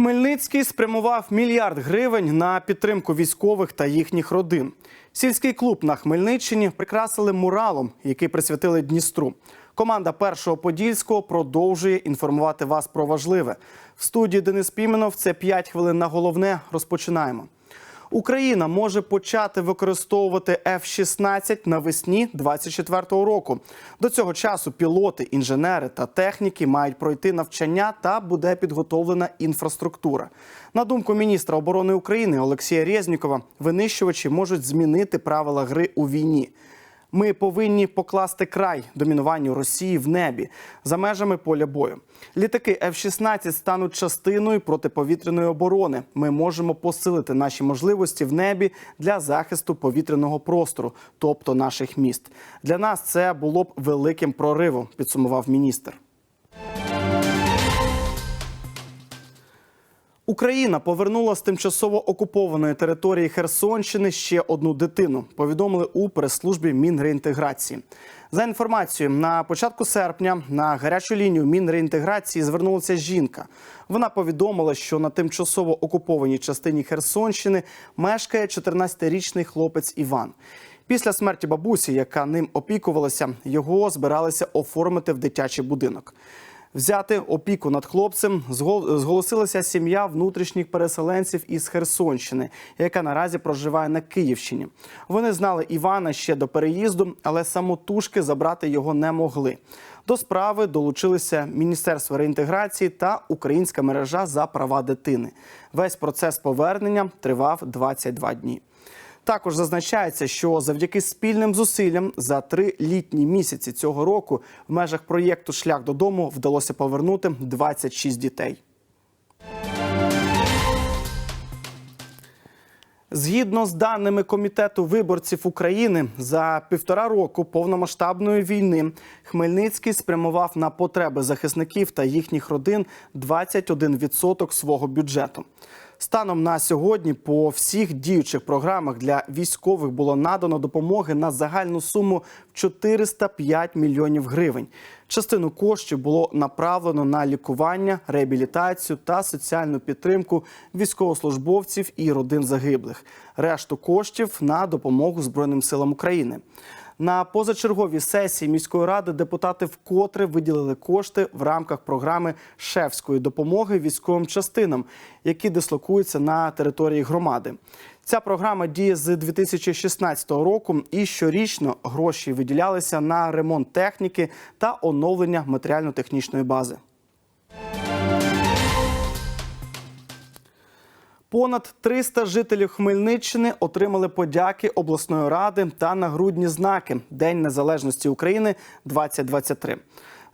Хмельницький спрямував мільярд гривень на підтримку військових та їхніх родин. Сільський клуб на Хмельниччині прикрасили муралом, який присвятили Дністру. Команда першого подільського продовжує інформувати вас про важливе. В студії Денис Піменов це 5 хвилин на головне. Розпочинаємо. Україна може почати використовувати F-16 навесні 24-го року. До цього часу пілоти, інженери та техніки мають пройти навчання та буде підготовлена інфраструктура. На думку міністра оборони України Олексія Резнікова, винищувачі можуть змінити правила гри у війні. Ми повинні покласти край домінуванню Росії в небі за межами поля бою. Літаки F-16 стануть частиною протиповітряної оборони. Ми можемо посилити наші можливості в небі для захисту повітряного простору, тобто наших міст. Для нас це було б великим проривом, підсумував міністр. Україна повернула з тимчасово окупованої території Херсонщини ще одну дитину. Повідомили у прес-службі Мінреінтеграції. За інформацією, на початку серпня на гарячу лінію Мінреінтеграції звернулася жінка. Вона повідомила, що на тимчасово окупованій частині Херсонщини мешкає 14-річний хлопець Іван. Після смерті бабусі, яка ним опікувалася, його збиралися оформити в дитячий будинок. Взяти опіку над хлопцем згол- зголосилася сім'я внутрішніх переселенців із Херсонщини, яка наразі проживає на Київщині. Вони знали Івана ще до переїзду, але самотужки забрати його не могли. До справи долучилися Міністерство реінтеграції та Українська мережа за права дитини. Весь процес повернення тривав 22 дні. Також зазначається, що завдяки спільним зусиллям за три літні місяці цього року в межах проєкту Шлях додому вдалося повернути 26 дітей. Згідно з даними комітету виборців України, за півтора року повномасштабної війни Хмельницький спрямував на потреби захисників та їхніх родин 21% свого бюджету. Станом на сьогодні по всіх діючих програмах для військових було надано допомоги на загальну суму в 405 мільйонів гривень. Частину коштів було направлено на лікування, реабілітацію та соціальну підтримку військовослужбовців і родин загиблих. Решту коштів на допомогу Збройним силам України. На позачерговій сесії міської ради депутати вкотре виділили кошти в рамках програми шефської допомоги військовим частинам, які дислокуються на території громади. Ця програма діє з 2016 року, і щорічно гроші виділялися на ремонт техніки та оновлення матеріально-технічної бази. Понад 300 жителів Хмельниччини отримали подяки обласної ради та нагрудні знаки День Незалежності України 2023.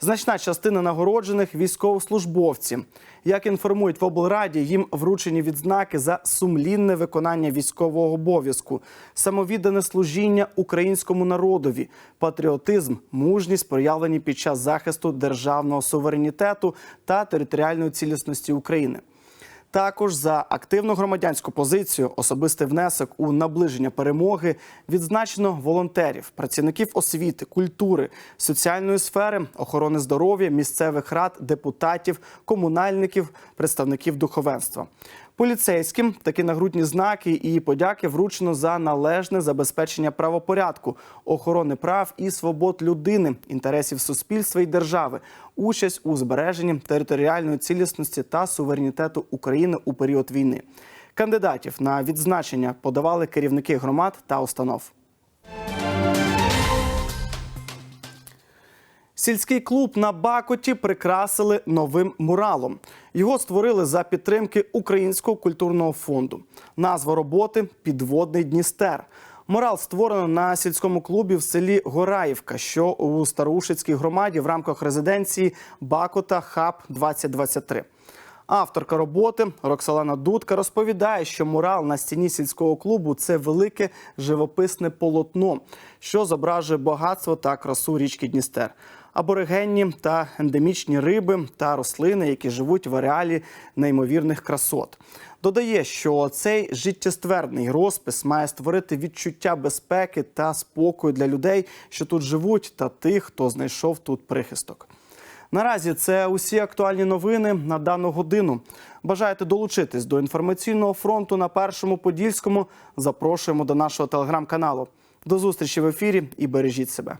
Значна частина нагороджених військовослужбовці. Як інформують в облраді, їм вручені відзнаки за сумлінне виконання військового обов'язку, самовіддане служіння українському народові, патріотизм, мужність проявлені під час захисту державного суверенітету та територіальної цілісності України. Також за активну громадянську позицію, особистий внесок у наближення перемоги відзначено волонтерів, працівників освіти, культури, соціальної сфери, охорони здоров'я, місцевих рад, депутатів, комунальників, представників духовенства. Поліцейським такі нагрудні знаки і подяки вручено за належне забезпечення правопорядку, охорони прав і свобод людини, інтересів суспільства і держави, участь у збереженні територіальної цілісності та суверенітету України у період війни. Кандидатів на відзначення подавали керівники громад та установ. Сільський клуб на Бакоті прикрасили новим муралом. Його створили за підтримки Українського культурного фонду. Назва роботи Підводний Дністер. Мурал створено на сільському клубі в селі Гораївка, що у Старушицькій громаді в рамках резиденції Бакота Хаб 2023. Авторка роботи Роксолана Дудка розповідає, що мурал на стіні сільського клубу це велике живописне полотно, що зображує багатство та красу річки Дністер. Аборигенні та ендемічні риби та рослини, які живуть в ареалі неймовірних красот. Додає, що цей життєствердний розпис має створити відчуття безпеки та спокою для людей, що тут живуть, та тих, хто знайшов тут прихисток. Наразі це усі актуальні новини на дану годину. Бажаєте долучитись до інформаційного фронту на першому подільському? Запрошуємо до нашого телеграм-каналу. До зустрічі в ефірі і бережіть себе.